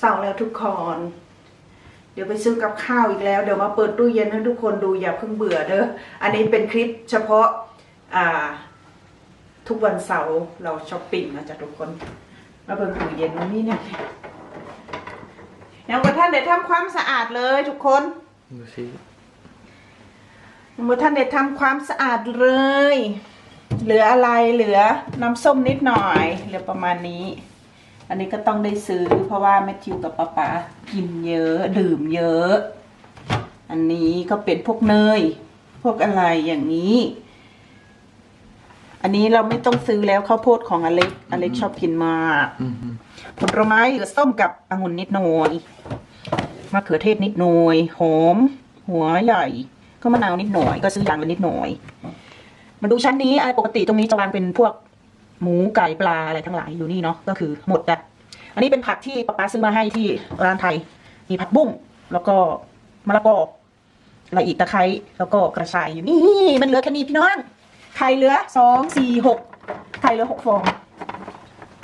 เสาร์แล้วทุกคน เดี๋ยวไปซื้อกับข้าวอีกแล้ว เดี๋ยวมาเปิดตู้เย็นให้ทุกคนดูอย่าเพิ่งเบื่อเด้อ อันนี้เป็นคลิปเฉพาะอ่าทุกวันเสาร์เราช้อปปิ้งนะจ๊ะทุกคน มาเปิดตู้เย็นวันนี้เนี่ยยังกระท่านได้ทำความสะอาดเลยทุกคนดูสิเมื่อท่านได้ทำความสะอาดเลย เหลืออะไรเหลือน้ำส้มนิดหน่อยเหลือประมาณนี้ อันนี้ก็ต้องได้ซื้อเพราะว่าแมทธิวกับป๊าป๊ากินเยอะ ดื่มเยอะ อันนี้ก็เป็นพวกเนย พวกอะไรอย่างนี้ อันนี้เราไม่ต้องซื้อแล้วข้าวโพดของอเล็กอเล็กชอบกินมากอืมฮึผลไม้เหลือส้มกับองุ่นนิดหน่อยมะเขือเทศนิดหน่อยหอม หัวใหญ่ ก็มะนาวนิดหน่อย ก็ซื้ออย่างละนิดหน่อย มาดูชั้นนี้อะปกติตรงนี้จะวางเป็นพวก หมูไก่ปลาอะไรทั้งหลายอยู่นี่เนาะก็คือหมดอะอันนี้เป็นผักที่ป๊าป๊าซื้อมาให้ที่ร้านไทย มีผักบุ้งแล้วก็มะละกออะไรอีกตะไคร้แล้วก็กระชายอยู่นี่มันเหลือแค่นี้พี่น้องไข่เหลือสองสี่หกไข่เหลือหกฟอง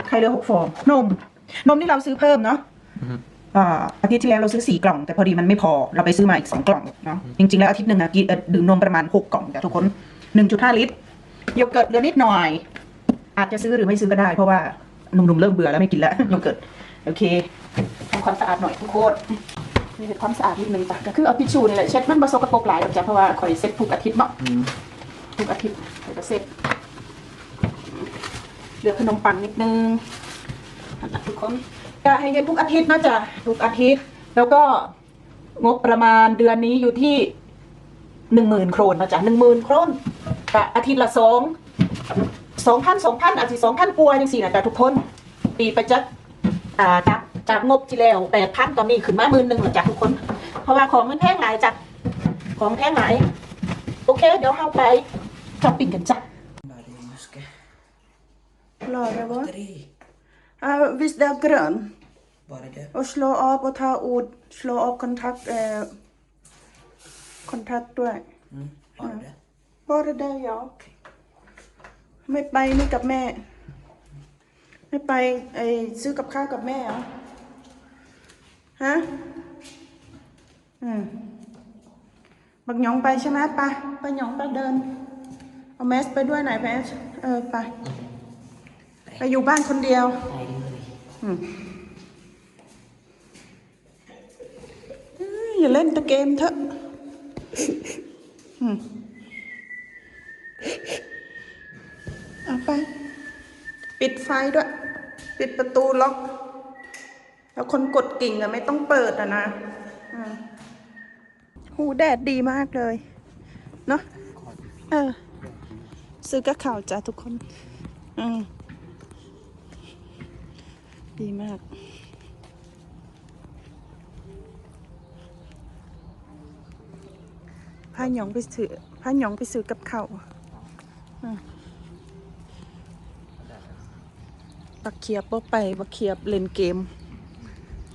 ไข่เหลือหกฟอง นม นมนี่เราซื้อเพิ่มเนาะอืมฮึอ่าอาทิตย์ที่แล้วเราซื้อสี่กล่อง แต่พอดีมันไม่พอเราไปซื้อมาอีกสองกล่องเนาะจริงๆแล้วอาทิตย์หนึ่งอะกินเอ่อดื่มนมประมาณหกกล่องแต่ทุกคนหนึ่งจุดห้าลิตรโยเกิร์ตเหลือนิดหน่อย อาจจะซื้อหรือไม่ซื้อก็ได้เพราะว่าหนุ่มๆเริ่มเบื่อแล้วไม่กินแล้วโยเกิร์ตโอเคทำความสะอาดหน่อยทุกคนนี่เป็นความสะอาดนิดนึงจ้ะก็คือเอาทิชชู่นี่แหละเช็ดมันผสกปรกหลายหรอกจ้ะเพราะว่าคอยเซ็ตทุกอาทิตย์เนาะทุกอาทิตย์เดี๋ยวจะเสร็จเหลือขนมปังนิดนึงทุกคนจะให้เงินทุกอาทิตย์นะจ๊ะทุกอาทิตย์ แล้วก็งบประมาณเดือนนี้อยู่ที่หนึ่งหมื่นโครนนะจ๊ะหนึ่งหมื่นโครนแต่อาทิตย์ละสอง สองพันสองพันอาจจะสองพันกว่าจังสี่นะจ๊ะทุกคนปีไปจักอ่าจากจากงบที่แล้วแปดพันตอนนี้ขึ้นมาหมื่นหนึ่งนะจ๊ะทุกคน เพราะว่าของมันแพงหลายจ้ะของแพงหลายโอเค เดี๋ยวเราไปช้อปปิ้งกันจ้ะ Bara i muske. รอได้ปะ Batteri. Uh, visst det är grön. Bara det. Och slå av och ta ut, slå av kontakt, eh, kontakt ด้วย Mm. Bara det. Bara det ja. ไม่ไปนี่กับแม่ ไม่ไปไอซื้อกับข้าวกับแม่เหรอฮะอืมบักหยองไปใช่ไหมไปไปหยองไปเดิน เอาแมสไปด้วยไหนอยแมสเออไปไปอยู่บ้านคนเดียวอืมเอ้ยอย่าเล่นแตะเกมเถอะ อืมเอา ไป ปิดไฟด้วย ปิดประตูล็อก แล้วคนกดกิ่งอะไม่ต้องเปิดอะนะหูแดดดีมากเลย เนาะเออ ซื้อกับข่าวจ้ะทุกคนอืมดีมากพาหยองไปซื้อพาหยองไปซื้อกับเขาวอืม บักเขียบบ่ไปบักเขียบเล่นเกม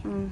อืม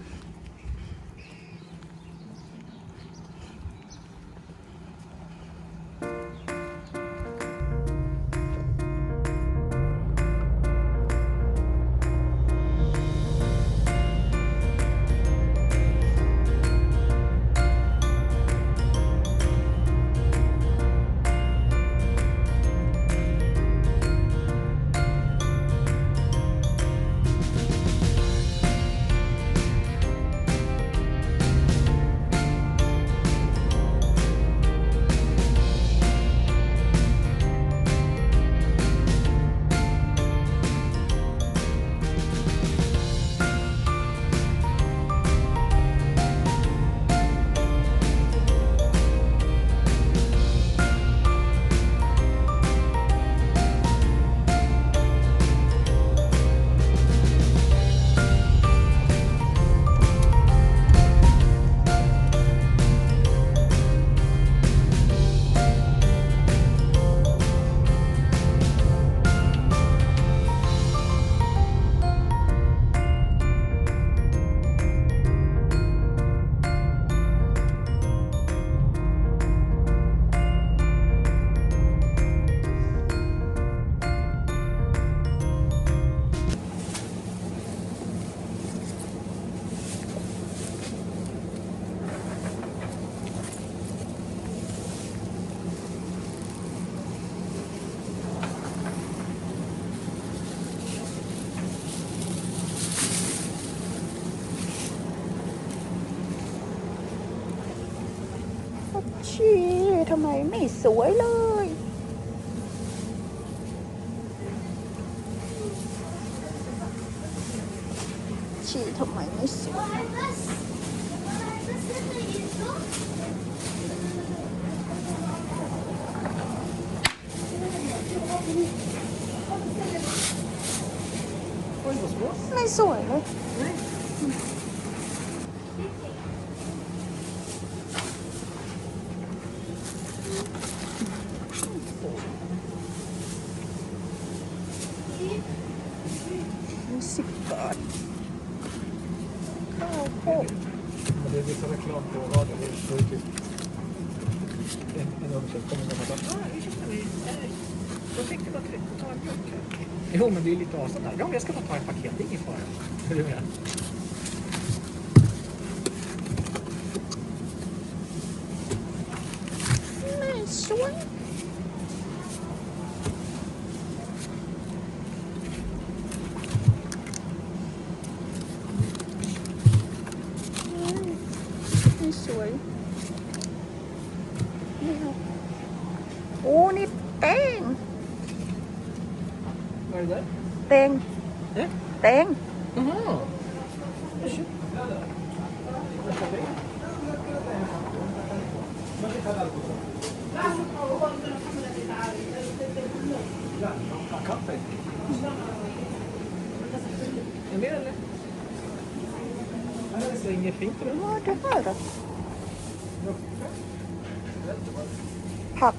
ชีทำไมไม่สวยเลย reklam på radio. Det ju typ en, en undersökning kommer med att ah, ursäkta mig, eh, jag tänkte bara och ta en mjölk här. Jo, men det är lite avstånd där. Ja, men jag ska bara ta ett paket, det är ingen fara. วยไม่เอาโอ้นี่แตง Vad är det där? แตง Eh? แตง Jaha! Kaffe? Är det mer eller? Ja, Det ser inget fint ut. ว่า det här då ผัก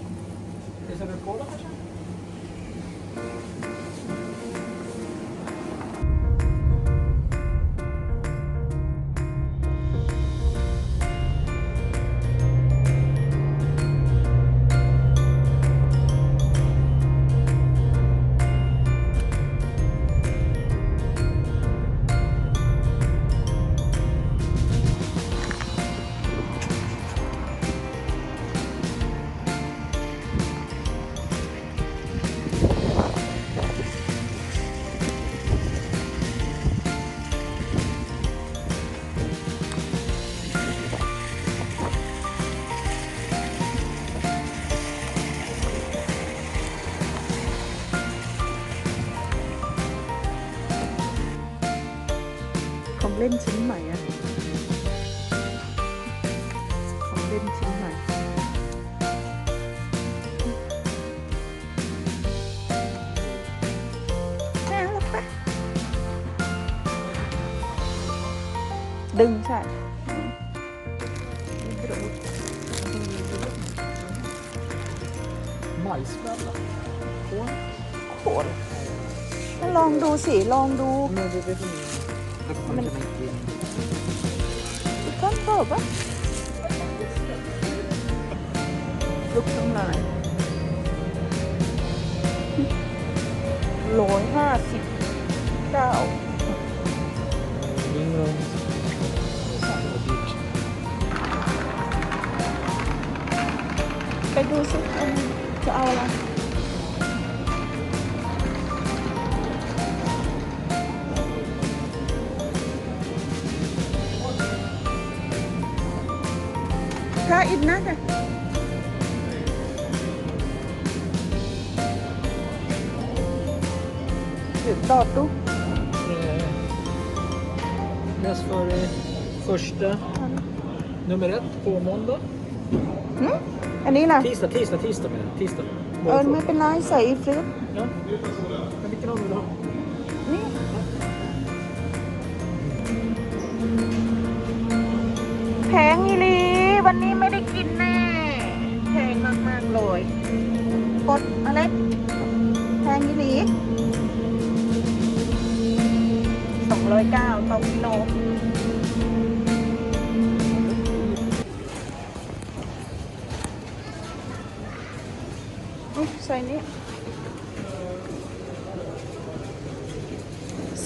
เล่นชิ้นใหม่อะของเล่นชิ้นใหม่แม่แล้วปะดึงใช่ Majsfälla? Korn? โขนลองดูสิ ลองดู kommer inte mitt in. ก้อนเปิดปะลุกทั้งหลายร้อยห้าสิบเก้า Ring runt. Det var dyrt. ไปดูสิอันนี้จะเอาอะไร första, nummer ett på måndag. หึอันนี้ล่ะ Tisdag, tisdag, tisdag menar jag. Tisdag. เออไม่เป็นไรใส่อีฟริต Ja. Men vilken av dem vill du ha? นี่ แพงอีหลี วันนี้ไม่ได้กินแน่ แพงมากๆเลยกดอเล็กแพงอีหลีสองร้อยเก้าต่อกิโล อุ๊ยใส่นี่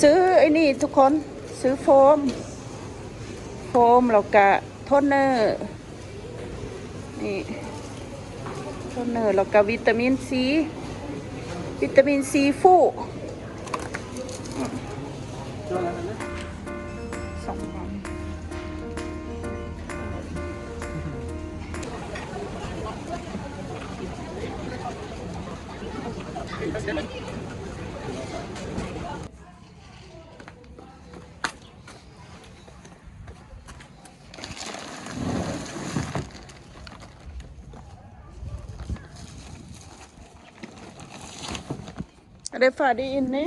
ซื้อไอ้นี่ทุกคนซื้อโฟม โฟมแล้วก็โทนเนอร์ นี่โทนเนอร์แล้วก็วิตามินซี วิตามินซีฟู färdig inne?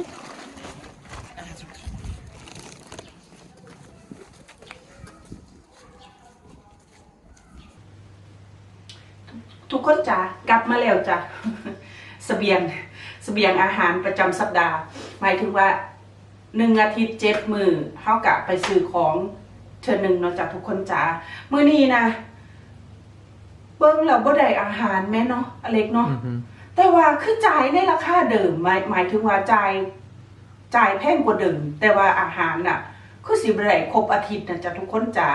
ทุกคนจ้ะกลับมาแล้วจ้ะเสบียงเสบียงอาหารประจำสัปดาห์ หมายถึงว่าหนึ่งอาทิตย์เจ็ดมือเท่ากับไปซื้อของเชิญหนึ่งเนาะจ้ะทุกคนจ้ะมื้อนี้นะ เบิ้งเราบ่ได้อาหารแม่เนาะอเล็กเนาะ แต่ว่าคือจ่ายในราคาเดิมหมายหมายถึงว่าจ่ายจ่ายแพงกว่าเดิมแต่ว่าอาหารน่ะ คือสิบไรครบอาทิตย์นะจ๊ะทุกคนจ๋า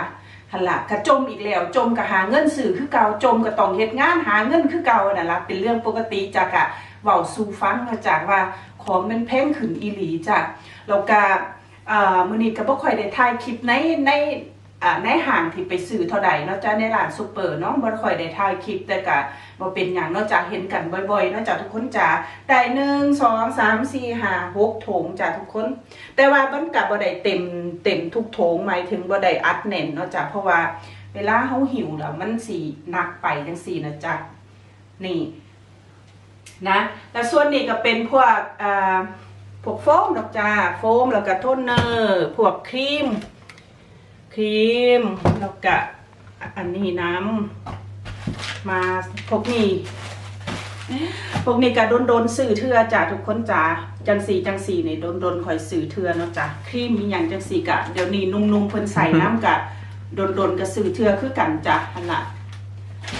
หันละกระจมอีกแล้ว จมกับหาเงินสื่อคือเก่าจมกับต้องเฮ็ดงานหาเงินคือเก่าน่ะละเป็นเรื่องปกติจ้ะกะเว้าสู่ฟังนะจ๊ะว่าของมันแพงขึ้นอีหลีจ้ะแล้วก็อ่ามื้อนี้ก็บ่ค่อยได้ถ่ายคลิปในใน ในห้างที่ไปซื้อเท่าใดเนาะจ้ะในร้านซุปเปอร์เนาะบ่ค่อยได้ถ่ายคลิปแต่ก็บ่เป็นหยังเนาะจ้ะเห็นกันบ่อยๆเนาะจ้ะทุกคนจ้ะได้หนึ่งสองสามสี่ห้าหกถุงจ้ะทุกคน แต่ว่ามันกับบ่ได้เต็มเต็มทุกโถงหมายถึงบ่ได้อัดแน่นเนาะจ้ะเพราะว่าเวลาเฮาหิวแล้วมันสิหนักไปจังซี่นะจ๊ะนี่นะแล้วส่วนนี้ก็เป็นพวกอ่าพวกโฟมดอกจ้าโฟมแล้วก็โทนเนอร์พวกครีม ครีมแล้วก็อันนี้น้ำมาพวกนี้พวกนี้ก็โดนโดนๆซื้อเทือจ้ะทุกคนจ้าจังสีจังสีเนี่โดนโดนคอยซื้อเทือเนาะจ้ะครีมมีอย่างจังสีกะเดี๋ยวนี้นุ่มๆเพิ่นใส่น้ำกะโดนโดนก็ซื้อเทือคือกันจ้ะอันละ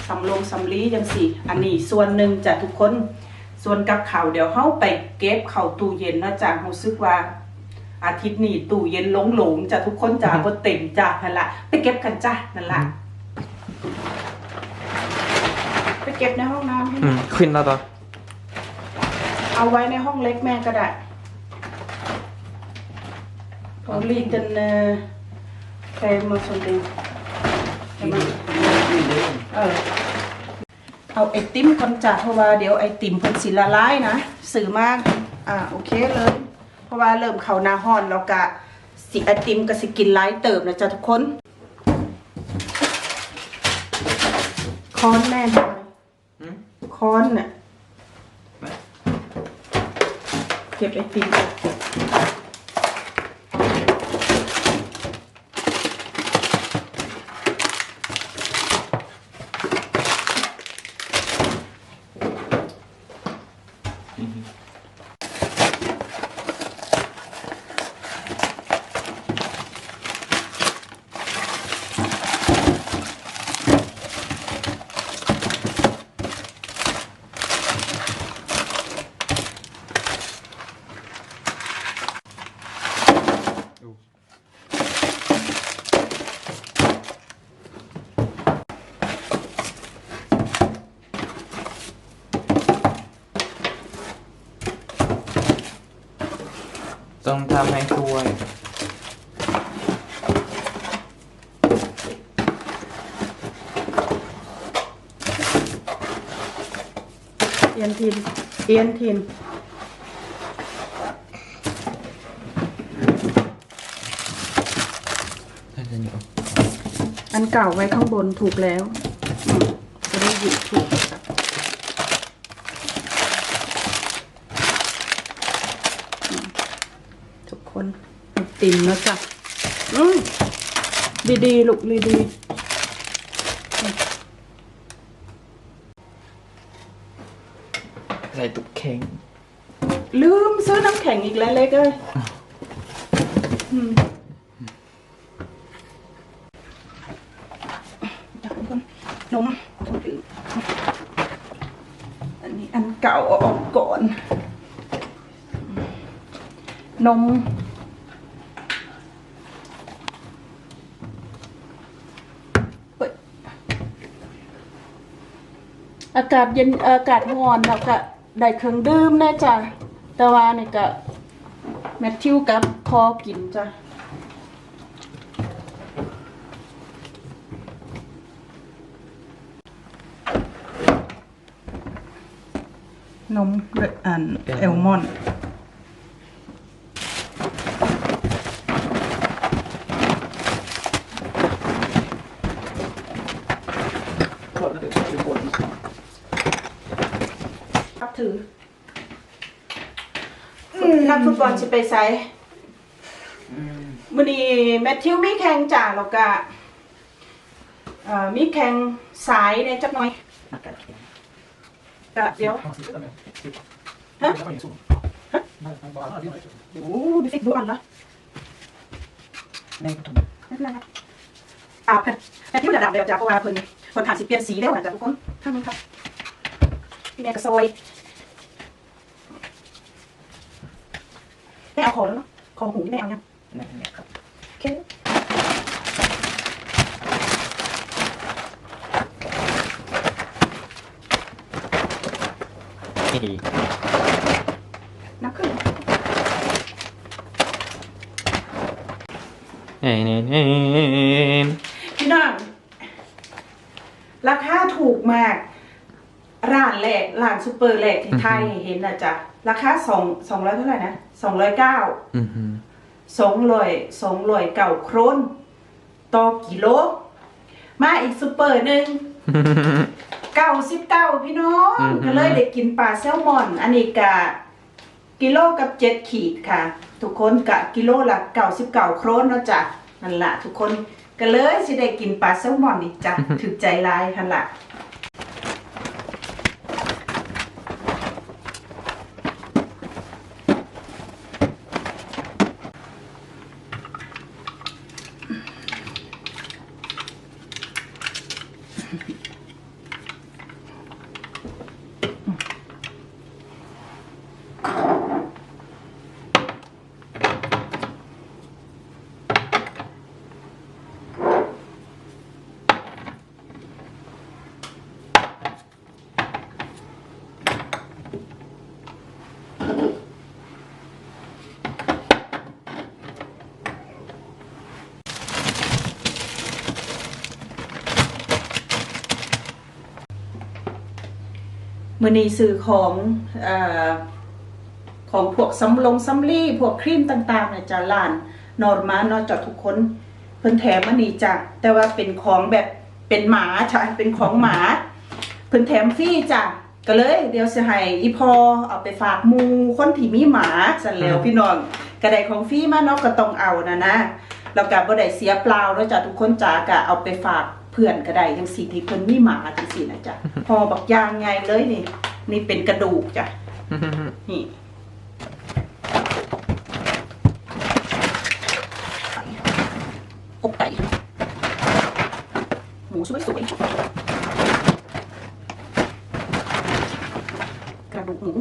สำลงสำลีจังสีอันนี้ส่วนหนึ่งจ้ะทุกคนส่วนกับเขาวเดี๋ยวเฮาไปเก็บเข้าตู้เย็นเนาะจ้ะรู้สึกว่า อาทิตย์นี้ตู้เย็นหลงๆจ้ะทุกคนจ้ะบ่เต็มจ้ะนั่นละไปเก็บกันจ้ะนั่นละไปเก็บในห้องน้ำให้หน่อย Mm, skillnad då? เอาไว้ในห้องเล็กแม่ก็ได้พอลีกันเอ่อใครมาสนดีใช่ไหมเออเอาไอติมก่อนจ้ะเพราะว่าเดี๋ยวไอติมเพิ่นสิละลายนะสื่อมาก อ่าโอเคเลยเพ ราะว่าเริ่มเข้าหน้าห้อนแล้วก็สิไอติมก็สิกินหลายเติบนะจ้ะทุกคนค้อนแม่หน่อย Mm. ค้อนน่ะเก็บไอติมต้องทำให้ถ้วย เอียนทิน อียนทินน่าจะอยู่อันเก่าไว้ข้างบนถูกแล้ว จะได้หยิบถูก ทุกคนติ่มนะจ๊ะอืมดีๆ ลูกดีใส่ตุกเข่งลืมซื้อน้ำแข็งอีกแล้วเล็กเอ้ยอืมเดี๋ยวก่อนนมอันนี้อันเก่าเอาออกก่อน นม อากาศเย็นอากาศร้อนแล้วก็ ได้เครื่องดื่มแน่จ้ะแต่ว่านี่ก็แมทธิวกับพอกินจ้ะนมอันเอลมอนด์ Kolla det, det är både ครับถืออนักฟุตบอล สิไปไซมื้อนี้แมทธิวมีแข่งจ้าแล้วก็เอ่อมีแข่งสายในจักหน่อยก็เดี๋ยว Han slutar med. Hä? Det var ingen sol. Nej, han bara, han hade ingen sol. โอ้ดูสิดูอันละแม่ก็ทำไม่เป็นไรครับอ่าแพทแพทที่มันระดับเดียวจ้าเพราะว่าเพิ่นเพิ่นผ่านสิเปลี่ยนสีแล้วนะจ้ะทุกคนท่านนึงครับพี่แม่ก็ซอย ไม่เอาของแล้วเนาะของหูไม่เอายังนั่นแหละครับโอเคที่ดีนับขึ้นเฮ้ยนี่นี่พี่น้องราคาถูกมาก ร้านแรกร้านซูเปอร์แรกที่ไทยเห็นนะจ๊ะราคาสองสองร้อยเท่าไหร่นะสองร้อยเก้าอือหือสองร้อยสองร้อยเก้าโครนต่อกิโล มาอีกซูเปอร์หนึ่งเก้าสิบเก้าพี่น้องก็เลยได้กินปลาแซลมอน อันนี้กะกิโลกับเจ็ดขีดค่ะ ทุกคนกะกิโลละเก้าสิบเก้าโครนเนาะจ้ะนั่นละทุกคนก็เลยสิได้กินปลาแซลมอนนี่จ้ะถึกใจหลายทันละ มือนี้ซื้อของเอ่อของพวกสำลงสำลีพวกครีมต่างๆเนี่ยจะร้านนอร์มาเนอกจากทุกคนเพิ่นแถมมานี่จ้ะแต่ว่าเป็นของแบบเป็นหมาจ้ะเป็นของหมา เพิ่นแถมฟรีจ้ะก็เลย เดี๋ยวสิให้อีพอเอาไปฝากหมูคนที่มีหมาสั่นแล้วพี่น้องก็ได้ของฟรีมาเนาะก็ต้องเอานะนะแล้วก็บ่ได้เสียเปล่าเนาะจ้ะทุกคนจ้ะก็เอาไปฝาก เพื่อนก็ได้จังซี่ที่เพิ่นมีหมาจังซี่นะจ๊ะ พอบักยางไงเลยนี่ นี่เป็นกระดูกจ้ะนี่อกไก่หมูสวยสวยๆกระดูกหมู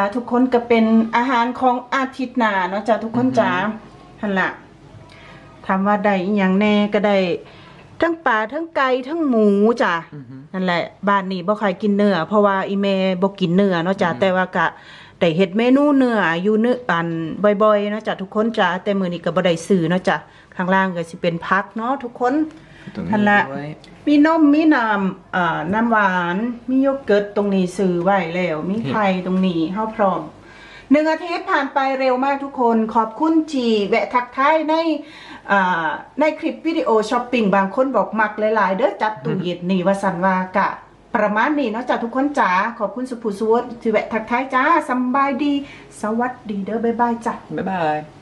าทุกคนก็เป็นอาหารของอาทิตย์หน้าเนาะจ้าทุกคนจ้าหันละถามว่าได้อหย่างแน่ก็ได้ทั้งปลาทั้งไก่ทั้งหมูจ้านั่นแหละ บ้านนี้บ่ใครกินเนื้อเพราะว่าอีเมบ่กินเนื้อเนาะจ้ะแต่ว่าก็ได้เฮ็ดเมนูเนื้ออยู่เนื้ออันบ่อยๆเนาะจ้ะทุกคนจ้ะแต่มื้อนี้ก็บ่ได้ซื้อเนาะจ้ะข้างล่างก็สิเป็นผักเนาะทุกคนทันละ มีนมมีน้ำอ่าน้ำหวาน มีโยเกิร์ตตรงนี้ซื้อไว้แล้ว มีไข่ตรงนี้เฮาพร้อมหนึ่งอาทิตย์ผ่านไปเร็วมากทุกคนขอบคุณที่แวะทักทายในในคลิปวิดีโอช้อปปิ้งบางคนบอกมักหลายๆ เด้อจัดตู้เย็นนี่ว่าสันวากะ ประมาณนี้เนาะจ้ะทุกคนจ๋าขอบคุณสุภูสวรรณที่แวะทักทายจ้าสบายดี สวัสดีเด้อบ๊ายบายจ้ะ Bye bye.